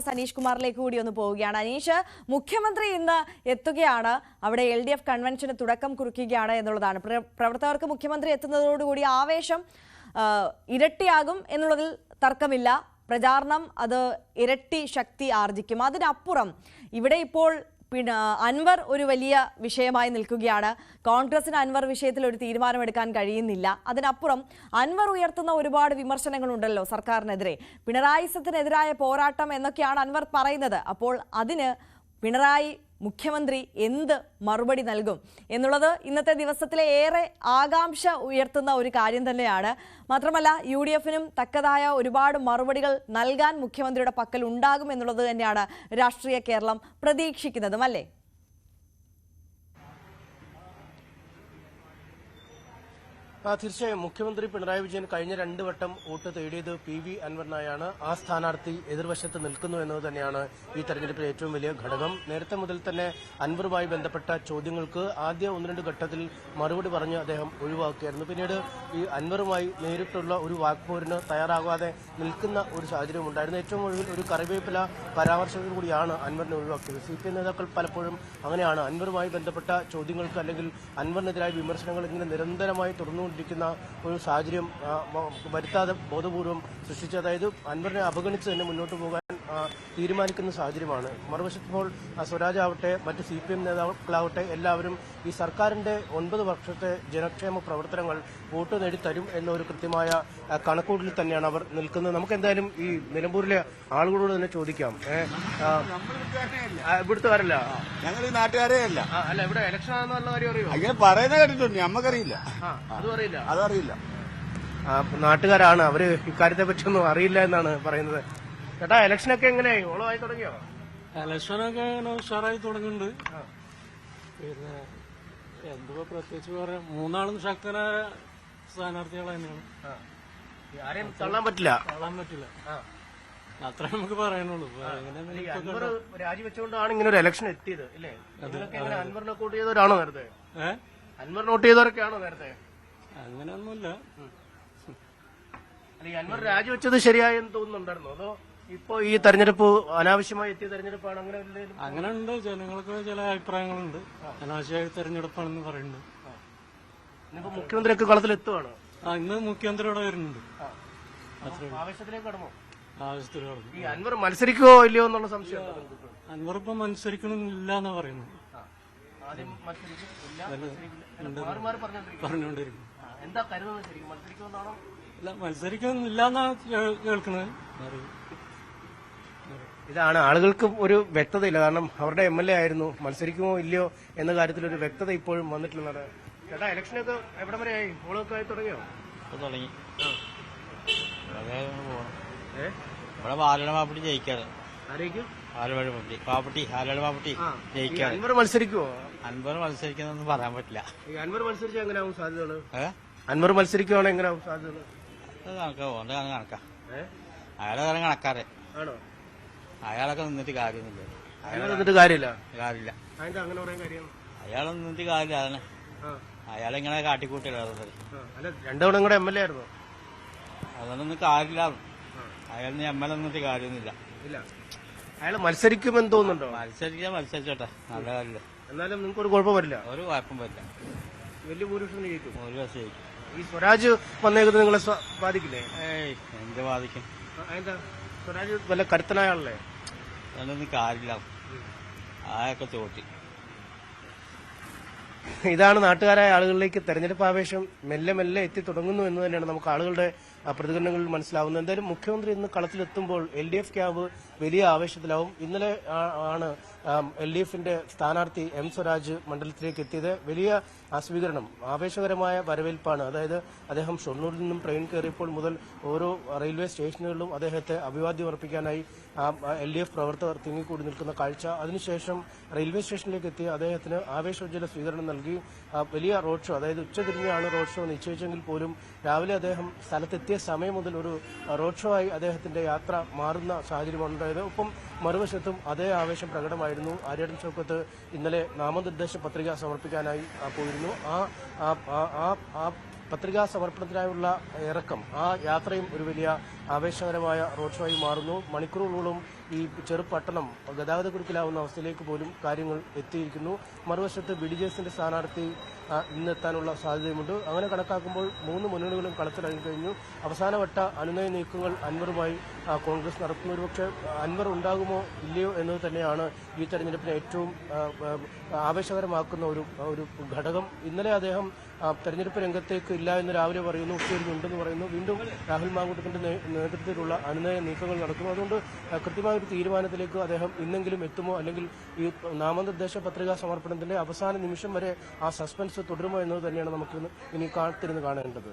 S Aneesh കുമാറിലേക്ക് കൂടി ഒന്ന് പോവുകയാണ്. അനീഷ് മുഖ്യമന്ത്രി ഇന്ന് എത്തുകയാണ്. അവിടെ എൽ ഡി എഫ് കൺവെൻഷന് തുടക്കം കുറിക്കുകയാണ് എന്നുള്ളതാണ്. പ്രവർത്തകർക്ക് മുഖ്യമന്ത്രി എത്തുന്നതോടുകൂടി ആവേശം ഇരട്ടിയാകും എന്നുള്ളതിൽ തർക്കമില്ല. പ്രചാരണം അത് ഇരട്ടി ശക്തി ആർജിക്കും. അതിനപ്പുറം ഇവിടെ ഇപ്പോൾ പിന്നെ അൻവർ ഒരു വലിയ വിഷയമായി നിൽക്കുകയാണ്. കോൺഗ്രസിന് അൻവർ വിഷയത്തിൽ ഒരു തീരുമാനമെടുക്കാൻ കഴിയുന്നില്ല. അതിനപ്പുറം അൻവർ ഉയർത്തുന്ന ഒരുപാട് വിമർശനങ്ങളുണ്ടല്ലോ സർക്കാരിനെതിരെ. പിണറായിസത്തിനെതിരായ പോരാട്ടം എന്നൊക്കെയാണ് അൻവർ പറയുന്നത്. അപ്പോൾ അതിന് പിണറായി മുഖ്യമന്ത്രി എന്ത് മറുപടി നൽകും എന്നുള്ളത് ഇന്നത്തെ ദിവസത്തിലെ ഏറെ ആകാംക്ഷ ഉയർത്തുന്ന ഒരു കാര്യം തന്നെയാണ്. മാത്രമല്ല യു ഡി എഫിനും തക്കതായ ഒരുപാട് മറുപടികൾ നൽകാൻ മുഖ്യമന്ത്രിയുടെ പക്കൽ ഉണ്ടാകും എന്നുള്ളത് തന്നെയാണ് രാഷ്ട്രീയ കേരളം പ്രതീക്ഷിക്കുന്നതും അല്ലേ? തീർച്ചയായും മുഖ്യമന്ത്രി പിണറായി വിജയൻ കഴിഞ്ഞ രണ്ട് വട്ടം വോട്ട് തേടിയത് പി വി അൻവറിനായാണ് ആ സ്ഥാനാർത്ഥി എതിർവശത്ത് നിൽക്കുന്നു എന്നത് തന്നെയാണ് ഈ തെരഞ്ഞെടുപ്പിലെ ഏറ്റവും വലിയ ഘടകം. നേരത്തെ മുതൽ തന്നെ അൻവറുമായി ബന്ധപ്പെട്ട ചോദ്യങ്ങൾക്ക് ആദ്യ ഒന്ന് രണ്ട് ഘട്ടത്തിൽ മറുപടി പറഞ്ഞ് അദ്ദേഹം ഒഴിവാക്കുകയായിരുന്നു പിന്നീട് ഈ അൻവറുമായി നേരിട്ടുള്ള ഒരു വാക്പോരിന് തയ്യാറാകാതെ നിൽക്കുന്ന ഒരു സാഹചര്യം ഉണ്ടായിരുന്നു. ഏറ്റവും ഒടുവിൽ ഒരു കറിവേപ്പില പരാമർശത്തിൽ കൂടിയാണ് അൻവറിനെ ഒഴിവാക്കിയത്. സി പി നേതാക്കൾ പലപ്പോഴും അങ്ങനെയാണ്. അൻവറുമായി ബന്ധപ്പെട്ട ചോദ്യങ്ങൾക്ക് അല്ലെങ്കിൽ അൻവറിനെതിരായ വിമർശനങ്ങൾ ഇങ്ങനെ നിരന്തരമായി തുറന്നുകൊണ്ടിരിക്കുന്ന ഒരു സാഹചര്യം വരുത്താതെ ബോധപൂർവം സൃഷ്ടിച്ച് അതായത് അൻവറിനെ അവഗണിച്ച് തന്നെ മുന്നോട്ട് പോകാൻ തീരുമാനിക്കുന്ന സാഹചര്യമാണ്. മറുവശത്ത് ഇപ്പോൾ സ്വരാജ് ആവട്ടെ മറ്റ് സി പി എം നേതാക്കളാവട്ടെ എല്ലാവരും ഈ സർക്കാരിന്റെ ഒൻപത് വർഷത്തെ ജനക്ഷേമ പ്രവർത്തനങ്ങൾ വോട്ട് നേടിത്തരും എന്നൊരു കൃത്യമായ കണക്കൂട്ടിൽ തന്നെയാണ് അവർ നിൽക്കുന്നത്. നമുക്ക് എന്തായാലും ഈ നിലമ്പൂരിലെ ആളുകളോട് തന്നെ ചോദിക്കാം. ഇവിടുത്തുകാരല്ല ഞങ്ങൾ ഈ നാട്ടുകാരേ അല്ല. അല്ല ഇവിടെ ഇലക്ഷൻ ആണെന്നുള്ള കാര്യം അറിയോ? അങ്ങനെ പറയുന്ന കേട്ടിട്ടുണ്ട്. അറിയില്ല അതറിയില്ല. നാട്ടുകാരാണ്. അവർ ഇക്കാര്യത്തെ പറ്റിയൊന്നും അറിയില്ല എന്നാണ് പറയുന്നത്. ചേട്ടാ ഇലക്ഷനൊക്കെ എങ്ങനെയായി? ഓളമായി തുടങ്ങിയോ? ഇലക്ഷനൊക്കെ ഇങ്ങനെ ഉഷാറായി തുടങ്ങുന്നുണ്ട് പിന്നെ എന്തുവാ പ്രത്യേകിച്ച് പറയാം മൂന്നാളും ശക്തനായ സ്ഥാനാർത്ഥികൾ തന്നെയാണ്. ആരെയും തള്ളാൻ പറ്റില്ല. തള്ളാൻ പറ്റില്ല. അത്രേ നമുക്ക് പറയാനുള്ളൂ. രാജിവെച്ചുകൊണ്ടാണ് ഇങ്ങനെ ഒരു ഇലക്ഷൻ എത്തിയത് ഇല്ലേ? അൻവറിനെ കൂട്ട് ചെയ്തവരാണോ നേരത്തെ അൻവർ നോട്ട് ചെയ്തവരൊക്കെയാണോ നേരത്തെ അങ്ങനെയൊന്നുമില്ല. അൻവർ രാജിവെച്ചത് ശരിയായെന്ന് തോന്നുന്നുണ്ടായിരുന്നു? അതോ ഇപ്പോ ഈ തെരഞ്ഞെടുപ്പ് അനാവശ്യമായി എത്തിയ തെരഞ്ഞെടുപ്പാണ്. അങ്ങനെ അങ്ങനെ ഉണ്ട് ജനങ്ങൾക്ക് ചില അഭിപ്രായങ്ങളുണ്ട്. അനാവശ്യമായ തെരഞ്ഞെടുപ്പാണെന്ന് പറയുന്നുണ്ട്. ഇന്നിപ്പോ മുഖ്യമന്ത്രിയൊക്കെ കളത്തിൽ എത്തുവാണ്. ആ ഇന്ന് മുഖ്യമന്ത്രി ഇവിടെ വരുന്നുണ്ട്. ആവേശത്തിലേക്ക് കടമോ ആവശ്യത്തിൽ കടന്നു. ഈ അൻവർ മത്സരിക്കുവോ ഇല്ലയോ എന്നുള്ള സംശയം അൻവർ ഇപ്പൊ മത്സരിക്കണമെന്നില്ല എന്നാ പറയുന്നു ആദ്യം മത്സരിക്കും. ഇല്ല മത്സരിക്കില്ല. അല്ല, മാറി മാറി പറഞ്ഞോണ്ടിരിക്കും. ആ, എന്താ കരുതുന്നത് ശരിക്കും? മത്സരിക്കുമെന്നാണോ? മത്സരിക്കുന്നില്ല എന്നാ കേൾക്കുന്നത് ഇതാണ്. ആളുകൾക്ക് ഒരു വ്യക്തതയില്ല. കാരണം അവരുടെ എം എൽ എ ആയിരുന്നു. മത്സരിക്കുമോ ഇല്ലയോ എന്ന കാര്യത്തിൽ ഒരു വ്യക്തത ഇപ്പോഴും വന്നിട്ടുള്ളത്. ചേട്ടാ ഇലക്ഷനൊക്കെ എവിടെ വരെ ആയി? ഓളൊക്കെ ആയി തുടങ്ങിയോ? തുടങ്ങി. ഇവിടെ ബാലയുടെ മാപ്പിട്ടി ജയിക്കാതെ ആരേക്കും? ആലുവഴി മാപ്പിട്ടി പാപ്പട്ടി ആലുവഴി മാപ്പിട്ടി ഈ അൻവർ മത്സരിക്കുമോ അൻപത് മത്സരിക്കുന്നൊന്നും പറയാൻ പറ്റില്ല. അൻവർ മത്സരിച്ചാൽ എങ്ങനെയാവും സാധ്യതകൾ? ഏ? അൻവർ മത്സരിക്കുവാണെങ്കിൽ എങ്ങനെയാവും സാധ്യതകൾ? അത് കണക്കാ ഓന്റെ കണക്ക്. അയാളെ കണക്കാറ് ആണോ? അയാളൊക്കെ നിന്നിട്ട് കാര്യമൊന്നുമില്ല. അയാൾ എന്നിട്ട് കാര്യമില്ല? കാര്യമില്ല. അതിന്റെ അങ്ങനെ പറയാൻ കാര്യം? അയാൾ നിന്നിട്ട് കാര്യമില്ല അതന്നെ ആ. അയാളിങ്ങനെ കാട്ടിക്കൂട്ടില്ല അതൊന്നും ആ. അല്ല രണ്ടുതവണ എം എൽ എ ആയിരുന്നു. അതൊന്നും കാര്യമില്ല. അയാളിന് എം എൽ എ നിന്നിട്ട് കാര്യമൊന്നുമില്ല. ഇല്ല. അയാൾ മത്സരിക്കുമെന്ന് തോന്നുന്നുണ്ടോ? മത്സരിക്കാൻ മത്സരിച്ചോട്ടെ. നല്ല കാര്യമില്ല. എന്നാലും നിങ്ങൾക്ക് ഒരു കുഴപ്പം വരില്ല. ഒരു കുഴപ്പം പറ്റില്ല വലിയ ഭൂരിപക്ഷം ജയിക്കും. ഒരു ദിവസം ജയിക്കും. ഈ സ്വരാജ് വന്നേക്കുന്നത് നിങ്ങളെ സ്വ- ബാധിക്കില്ലേ? ഏയ് എന്ത് ബാധിക്കും? ആ, എന്താ സ്വരാജ് വല്ല കരുത്തനായ ആളല്ലേ? അതൊന്നും കാര്യമില്ല. ആയൊക്കെ തോട്ടി ഇതാണ് നാട്ടുകാരായ ആളുകളിലേക്ക് തെരഞ്ഞെടുപ്പ് ആവേശം മെല്ലെ മെല്ലെ എത്തി തുടങ്ങുന്നു എന്ന് തന്നെയാണ് നമുക്ക് ആളുകളുടെ പ്രതികരണങ്ങളിൽ മനസ്സിലാവുന്നത്. എന്തായാലും മുഖ്യമന്ത്രി ഇന്ന് കളത്തിലെത്തുമ്പോൾ എൽ ഡി എഫ് ക്യാബ് വലിയ ആവേശത്തിലാവും. ഇന്നലെ ആണ് എൽ ഡി എഫിന്റെ സ്ഥാനാർത്ഥി എം സ്വരാജ് മണ്ഡലത്തിലേക്ക് എത്തിയത്. വലിയ ആ സ്വീകരണം ആവേശകരമായ വരവേൽപ്പാണ്. അതായത് അദ്ദേഹം ഷൊർണൂരിൽ നിന്നും ട്രെയിൻ കയറിയപ്പോൾ മുതൽ ഓരോ റെയിൽവേ സ്റ്റേഷനുകളിലും അദ്ദേഹത്തെ അഭിവാദ്യം അർപ്പിക്കാനായി എൽ ഡി എഫ് പ്രവർത്തകർ തിങ്ങിക്കൂടി നിൽക്കുന്ന കാഴ്ച. അതിനുശേഷം റെയിൽവേ സ്റ്റേഷനിലേക്ക് എത്തി. അദ്ദേഹത്തിന് ആവേശോജ്ജല സ്വീകരണം നൽകി. വലിയ റോഡ് ഷോ അതായത് ഉച്ചതിരിഞ്ഞാണ് റോഡ് ഷോ നിശ്ചയിച്ചെങ്കിൽ പോലും രാവിലെ അദ്ദേഹം സ്ഥലത്തെത്തിയ സമയം മുതൽ ഒരു റോഡ് ഷോ ആയി അദ്ദേഹത്തിന്റെ യാത്ര മാറുന്ന സാഹചര്യമാണുണ്ടായത് ഒപ്പം മറുവശത്തും അതേ ആവേശം പ്രകടമായിരുന്നു. ആര്യാടൻ ചൗക്കത്ത് ഇന്നലെ നാമനിർദ്ദേശ പത്രിക സമർപ്പിക്കാനായി പോയിരുന്നു. ആ ആ- ആ- പത്രികാ സമർപ്പണത്തിനായുള്ള ഇറക്കം ആ യാത്രയും ഒരു വലിയ ആവേശകരമായ റോഡ് ഷോയി മാറുന്നു. മണിക്കൂറുകളോളം ഈ ചെറുപട്ടണം ഗതാഗതക്കുരുക്കിലാവുന്ന അവസ്ഥയിലേക്ക് പോലും കാര്യങ്ങൾ എത്തിയിരിക്കുന്നു. മറുവശത്ത് ബി ഡി ജെ എസിന്റെ സ്ഥാനാർത്ഥി ഇന്നെത്താനുള്ള സാധ്യതയുമുണ്ട്. അങ്ങനെ കണക്കാക്കുമ്പോൾ മൂന്ന് മുന്നണികളും കളത്തിലിറങ്ങി കഴിഞ്ഞു അവസാനവട്ട അനുനയ നീക്കങ്ങൾ അൻവറുമായി കോൺഗ്രസ് നടത്തുന്നു. ഒരുപക്ഷെ അൻവർ ഉണ്ടാകുമോ ഇല്ലയോ എന്നത് തന്നെയാണ് ഈ തെരഞ്ഞെടുപ്പിനെ ഏറ്റവും ആവേശകരമാക്കുന്ന ഒരു ഒരു ഘടകം. ഇന്നലെ അദ്ദേഹം തെരഞ്ഞെടുപ്പ് രംഗത്തേക്ക് ഇല്ല എന്ന് രാവിലെ പറയുന്നു ഉച്ചതിരിഞ്ഞുണ്ടെന്ന് പറയുന്നു. വീണ്ടും രാഹുൽ മാങ്കൂട്ടത്തിന്റെ നേതൃത്വത്തിലുള്ള അനുനയ നീക്കങ്ങൾ നടക്കുന്നു. അതുകൊണ്ട് കൃത്യമായ ഒരു തീരുമാനത്തിലേക്ക് അദ്ദേഹം ഇന്നെങ്കിലും എത്തുമോ? അല്ലെങ്കിൽ ഈ നാമനിർദ്ദേശ പത്രികാ സമർപ്പണത്തിന്റെ അവസാന നിമിഷം വരെ ആ സസ്പെൻസ് തുടരുമോ എന്നത് തന്നെയാണ് നമുക്ക് ഇനി കാത്തിരുന്ന് കാണേണ്ടത്.